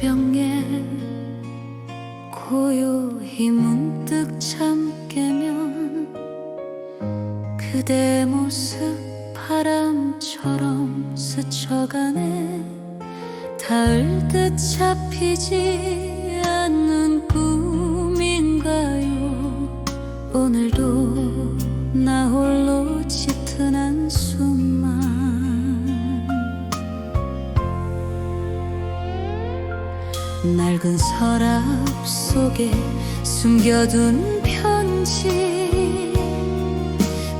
새벽에 고요히 문득 잠 깨면 그대 모습 바람처럼 스쳐가네. 닿을 듯 잡히지 않는 꿈인가요? 오늘도 나 홀로 짙은 한숨 낡은 서랍 속에 숨겨둔 편지.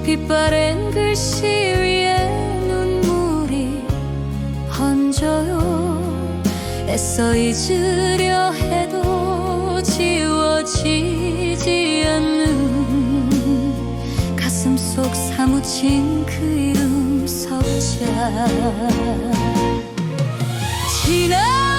빛바랜 글씨 위에 눈물이 번져요. 애써 잊으려 해도 지워지지 않는 가슴 속 사무친 그 이름 석자. 지나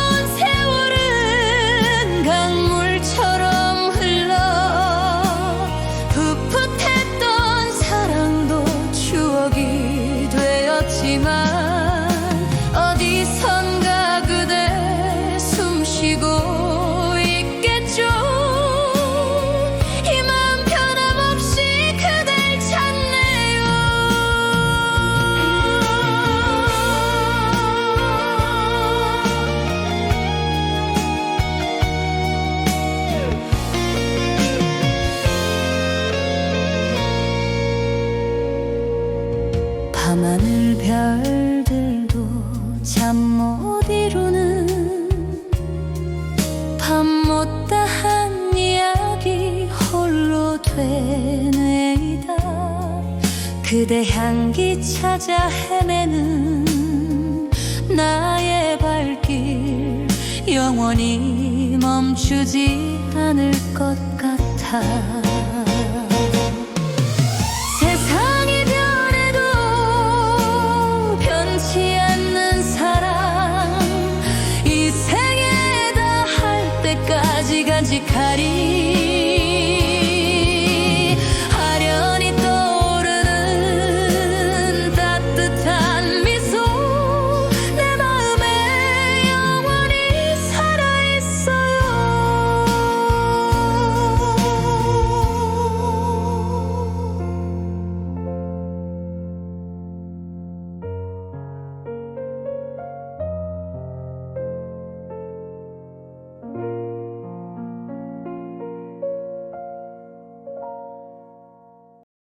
밤하늘 별들도 잠 못 이루는 밤 못다 한 이야기 홀로 되뇌이다. 그대 향기 찾아 헤매는 나의 발길 영원히 멈추지 않을 것 같아 때까지 간직하리.